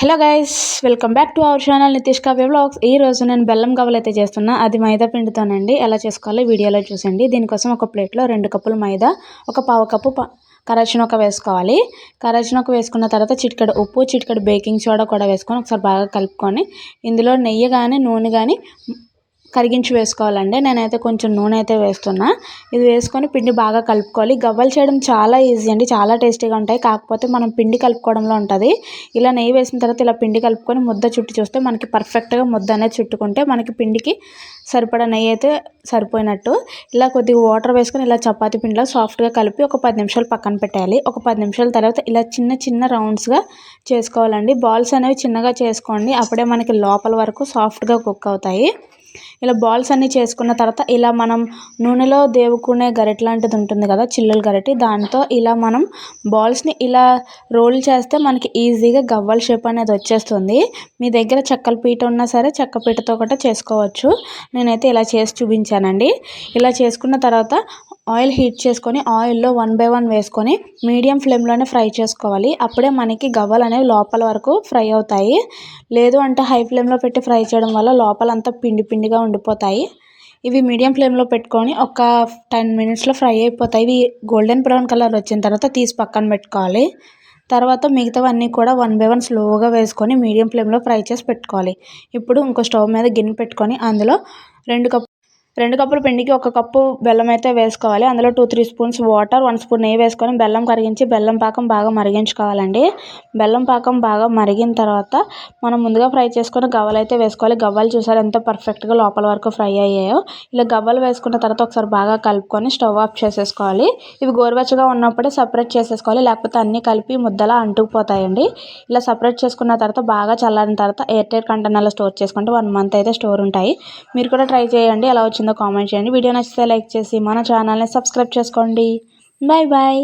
Hello guys welcome back to our channel Nitish Kavya vlogs ఈ రోజు నేను బెల్లం గవ్వలైతే అయితే చేస్తున్నా. అది మైదా పిండితోనండి. ఎలా చేసుకోవాలో వీడియోలో చూసండి దీనికోసం ఒక ప్లేట్లో రెండు కప్పులు మైదా ఒక పావు కప్పు కరచినొక్క వేసుకోవాలి. కరచినొక్క వేసుకున్న తర్వాత చిటికెడు ఉప్పు చిటికెడు బేకింగ్ సోడా కూడా వేసుకొని ఒకసారి బాగా కలుపుకొని ఇందులో నెయ్యి కానీ నూనె కానీ కరిగించి వేసుకోవాలండి. నేనైతే కొంచెం నూనె అయితే వేస్తున్నా. ఇది వేసుకొని పిండి బాగా కలుపుకోవాలి. గవ్వలు చేయడం చాలా ఈజీ అండి. చాలా టేస్టీగా ఉంటాయి. కాకపోతే మనం పిండి కలుపుకోవడంలో ఉంటుంది. ఇలా నెయ్యి వేసిన తర్వాత ఇలా పిండి కలుపుకొని ముద్ద చుట్టి చూస్తే మనకి పర్ఫెక్ట్గా ముద్ద అనేది చుట్టుకుంటే మనకి పిండికి సరిపడా నెయ్యి అయితే సరిపోయినట్టు. ఇలా కొద్దిగా వాటర్ వేసుకొని ఇలా చపాతి పిండిలో సాఫ్ట్గా కలిపి ఒక పది నిమిషాలు పక్కన పెట్టాలి ఒక పది నిమిషాల తర్వాత ఇలా చిన్న చిన్న రౌండ్స్గా చేసుకోవాలండి. బాల్స్ అనేవి చిన్నగా చేసుకోండి. అప్పుడే మనకి లోపల వరకు సాఫ్ట్గా కుక్ అవుతాయి. ఇలా బాల్స్ అన్నీ చేసుకున్న తర్వాత ఇలా మనం నూనెలో దేవుకునే గరిట లాంటిది ఉంటుంది కదా చిల్లుల గరిటె దాంతో ఇలా మనం బాల్స్ని ఇలా రోల్ చేస్తే మనకి ఈజీగా గవ్వల షేప్ అనేది వచ్చేస్తుంది. మీ దగ్గర చెక్కల పీట ఉన్నా సరే చెక్క పీటతో కూడా చేసుకోవచ్చు. నేనైతే ఇలా చేసి చూపించానండి. ఇలా చేసుకున్న తర్వాత ఆయిల్ హీట్ చేసుకొని ఆయిల్లో వన్ బై వన్ వేసుకొని మీడియం ఫ్లేమ్లోనే ఫ్రై చేసుకోవాలి. అప్పుడే మనకి గవ్వలు అనేవి లోపల వరకు ఫ్రై అవుతాయి. లేదు అంటే హై ఫ్లేమ్లో పెట్టి ఫ్రై చేయడం వల్ల లోపలంతా పిండి పిండిగా ఉండిపోతాయి. ఇవి మీడియం ఫ్లేమ్లో పెట్టుకొని ఒక టెన్ మినిట్స్లో ఫ్రై అయిపోతాయి. ఇవి గోల్డెన్ బ్రౌన్ కలర్ వచ్చిన తర్వాత తీసి పక్కన పెట్టుకోవాలి. తర్వాత మిగతావన్నీ కూడా వన్ బై వన్ స్లోగా వేసుకొని మీడియం ఫ్లేమ్లో ఫ్రై చేసి పెట్టుకోవాలి. ఇప్పుడు ఇంకో స్టవ్ మీద గిన్నె పెట్టుకొని అందులో రెండు కప్ రెండు కప్పుల పిండికి ఒక కప్పు బెల్లం అయితే వేసుకోవాలి. అందులో two three spoons water one spoon నెయ్యి వేసుకొని బెల్లం కరిగించి బెల్లం పాకం బాగా మరిగించుకోవాలండి. బెల్లం పాకం బాగా మరిగిన తర్వాత మనం ముందుగా ఫ్రై చేసుకుని గవ్వలు అయితే వేసుకోవాలి. గవ్వలు చూసారు ఎంత పర్ఫెక్ట్గా లోపల వరకు ఫ్రై అయ్యాయో. ఇలా గవ్వలు వేసుకున్న తర్వాత ఒకసారి బాగా కలుపుకొని స్టవ్ ఆఫ్ చేసేసుకోవాలి. ఇవి గోరువెచ్చగా ఉన్నప్పుడే సపరేట్ చేసేసుకోవాలి. లేకపోతే అన్నీ కలిపి ముద్దలా అంటుకుపోతాయండి. ఇలా సపరేట్ చేసుకున్న తర్వాత బాగా చల్లారిన తర్వాత ఎయిర్ టైర్ కంటైనర్లో స్టోర్ చేసుకుంటే వన్ మంత్ అయితే స్టోర్ ఉంటాయి. మీరు కూడా ట్రై చేయండి. ఎలా వచ్చిందో కామెంట్ చేయండి. వీడియో నచ్చితే లైక్ చేసి మన ఛానల్ని సబ్స్క్రైబ్ చేసుకోండి. Bye bye.